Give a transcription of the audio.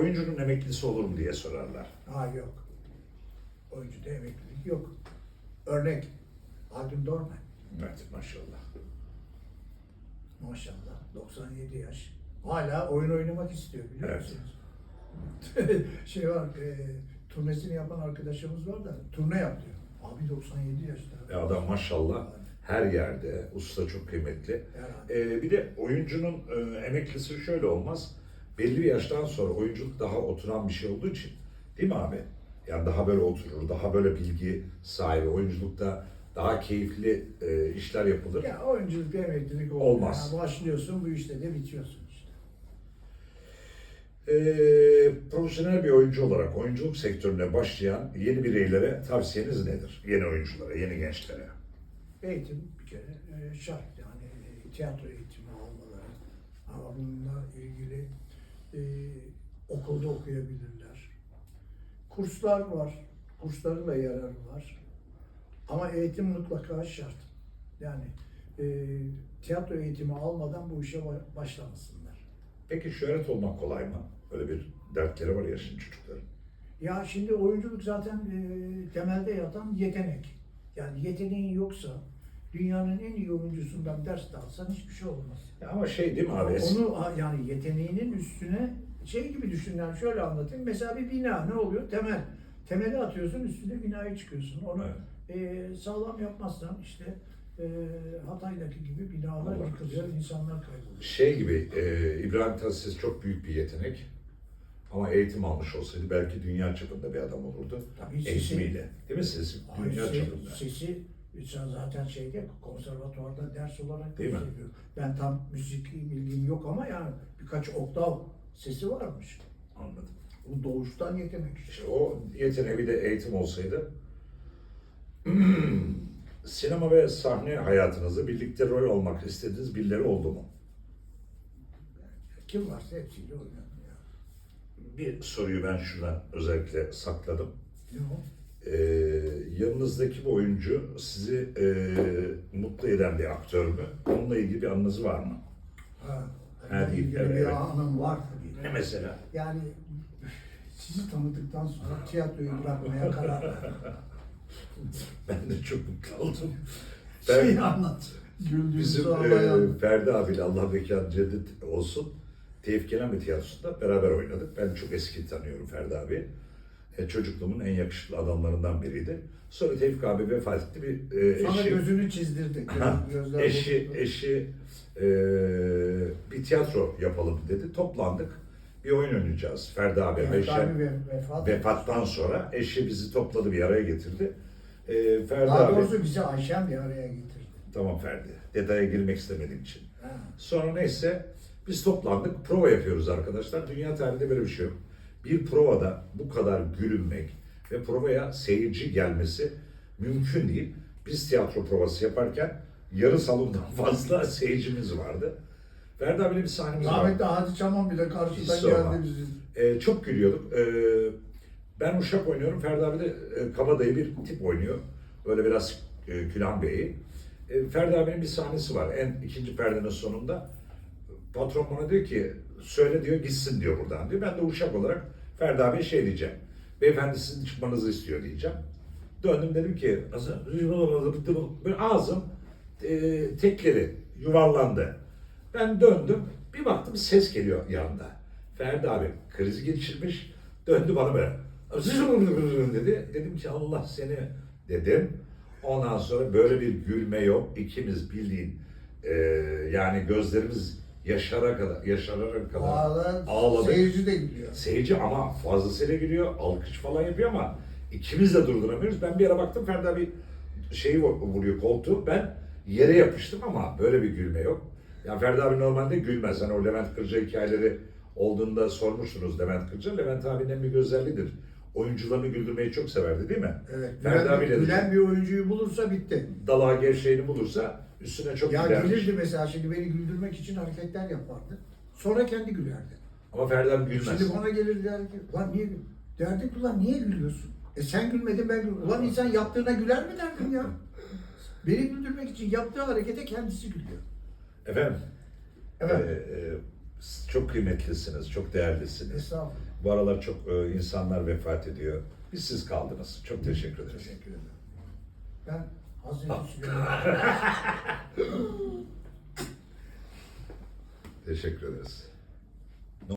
Oyuncunun emeklisi olur mu diye sorarlar. Ha yok. Oyuncuda emeklilik yok. Örnek Haldun Dorman. Evet maşallah. Maşallah 97 yaş. Hala oyun oynamak istiyor biliyor Evet. musunuz? şey var, e, turnesini yapan arkadaşımız var da turne yapıyor. Abi 97 yaşta. E adam maşallah her yerde usta çok kıymetli. Herhalde. Bir de oyuncunun e, emeklisi şöyle olmaz. Belli bir yaştan sonra oyunculuk daha oturan bir şey olduğu için değil mi abi? Yani daha böyle oturur, daha böyle bilgi sahibi, oyunculukta daha keyifli e, işler yapılır. Ya oyunculuk emeklilik olmuyor. Olmaz. Yani başlıyorsun bu işte de bitiyorsun işte. Ee, profesyonel bir oyuncu olarak oyunculuk sektörüne başlayan yeni bireylere tavsiyeniz nedir? Yeni oyunculara, yeni gençlere. Eğitim bir kere e, şart yani e, tiyatro eğitimi almaları. Ama bununla ilgili e, okulda okuyabilirler. Kurslar var. Kursların da yararı var. Ama eğitim mutlaka şart. Yani e, tiyatro eğitimi almadan bu işe ba- başlamasınlar. Peki şöhret olmak kolay mı? Öyle bir dertleri var ya şimdi çocukların. Ya şimdi oyunculuk zaten e, temelde yatan yetenek. Yani yeteneğin yoksa dünyanın en iyi oyuncusundan ders de alsan hiçbir şey olmaz. Ya ama şey değil mi abi? Onu yani yeteneğinin üstüne şey gibi düşün yani şöyle anlatayım. Mesela bir bina ne oluyor? Temel. Temeli atıyorsun üstüne binayı çıkıyorsun. Onu Evet. e, sağlam yapmazsan işte e, Hatay'daki gibi binalar Allah yıkılıyor, insanlar kayboluyor. Şey gibi, e, İbrahim Tatlıses çok büyük bir yetenek. Ama eğitim almış olsaydı belki dünya çapında bir adam olurdu. Tabii sesi- Eğitimiyle. Değil mi sesi? Dünya se- çapında. Sesi sen zaten şeyde konservatuvarda ders olarak Değil mi? Ben tam müzik bilgim yok ama yani birkaç oktav sesi varmış. Anladım. Bu doğuştan yetenek işte. İşte o yeteneği bir de eğitim olsaydı sinema ve sahne hayatınızda birlikte rol olmak istediğiniz birileri oldu mu? Kim varsa hepsiyle oynadım ya. Bir soruyu ben şuradan özellikle sakladım. Ne Ee, yanınızdaki bu oyuncu sizi e, mutlu eden bir aktör mü? Onunla ilgili bir anınız var mı? Ha, Ha, değil, evet, bir evet. anım var tabii. Ne mesela? Yani sizi tanıdıktan sonra tiyatroyu bırakmaya karar verdim. Ben de çok mutlu oldum. Şey Ben, anlat. Güldüğünüzü bizim e, Ferdi abiyle Allah mekanı cennet olsun. Tevfik Kenan bir tiyatrosunda beraber oynadık. Ben çok eski tanıyorum Ferdi abi. E, çocukluğumun en yakışıklı adamlarından biriydi. Sonra Tevfik abi vefat etti. Bir, e, Sonra eşi, gözünü çizdirdi. Eşi, eşi e, bir tiyatro yapalım dedi. Toplandık. Bir oyun oynayacağız. Ferdi abi, Evet, Ayşe abi ve- vefat. vefattan sonra eşi bizi topladı bir araya getirdi. E, Ferdi Daha abi, doğrusu bizi Ayşem bir araya getirdi. tamam Ferdi, detaya girmek istemediğim için. Ha. Sonra neyse biz toplandık, prova yapıyoruz arkadaşlar. Dünya tarihinde böyle bir şey yok. Bir provada bu kadar gülünmek ve provaya seyirci gelmesi mümkün değil. Biz tiyatro provası yaparken yarı salondan fazla seyircimiz vardı. Ferdi abiyle bir sahnemiz vardı. Rahmetli Hadi Çaman bile karşıdan geldi bizim. Ee, çok gülüyorduk. Ee, ben uşak oynuyorum. Ferdi abi de e, kabadayı bir tip oynuyor. Böyle biraz e, Külhan Bey'i. E, Ferdi abinin bir sahnesi var. En ikinci perdenin sonunda. Patron bana diyor ki söyle diyor gitsin diyor buradan diyor. Ben de uşak olarak Ferdi abiye şey diyeceğim. Beyefendi sizin çıkmanızı istiyor diyeceğim. Döndüm dedim ki böyle ağzım e, tekleri yuvarlandı. Ben döndüm. Bir baktım ses geliyor yanında. Ferdi abi kriz geçirmiş. Döndü bana böyle. dedi. Dedim ki Allah seni dedim. Ondan sonra böyle bir gülme yok. İkimiz bildiğin e, yani gözlerimiz yaşara kadar yaşarana kadar Ağlar, ağladık. seyirci de gidiyor. Seyirci ama fazlasıyla gülüyor, alkış falan yapıyor ama ikimiz de durduramıyoruz. Ben bir ara baktım Ferdi abi şeyi vur- vuruyor koltuğu. Ben yere yapıştım ama böyle bir gülme yok. Ya Ferdi abi normalde gülmez. Hani o Levent Kırca hikayeleri olduğunda sormuştunuz Levent Kırca. Levent abinin büyük özelliğidir. Oyuncularını güldürmeyi çok severdi değil mi? Evet. Ferdi Gülen, abiyle gülen bir oyuncuyu bulursa bitti. dalağa gevşeğini bulursa üstüne çok Ya gidermiş. gelirdi mesela şimdi beni güldürmek için hareketler yapardı. Sonra kendi gülerdi. Ama Ferdi abi gülmez. Şimdi bana gelir derdi ki, ulan niye gül? Derdik ulan niye gülüyorsun? E sen gülmedin ben gül. Ulan insan yaptığına güler mi derdim ya? Beni güldürmek için yaptığı harekete kendisi gülüyor. Efendim? Evet. e, e, çok kıymetlisiniz, çok değerlisiniz. Estağfurullah. Bu aralar çok e, insanlar vefat ediyor. Biz siz kaldınız. Çok teşekkür ederiz. Teşekkür ederim. Ben Hazreti Süleyman Teşekkür ederiz.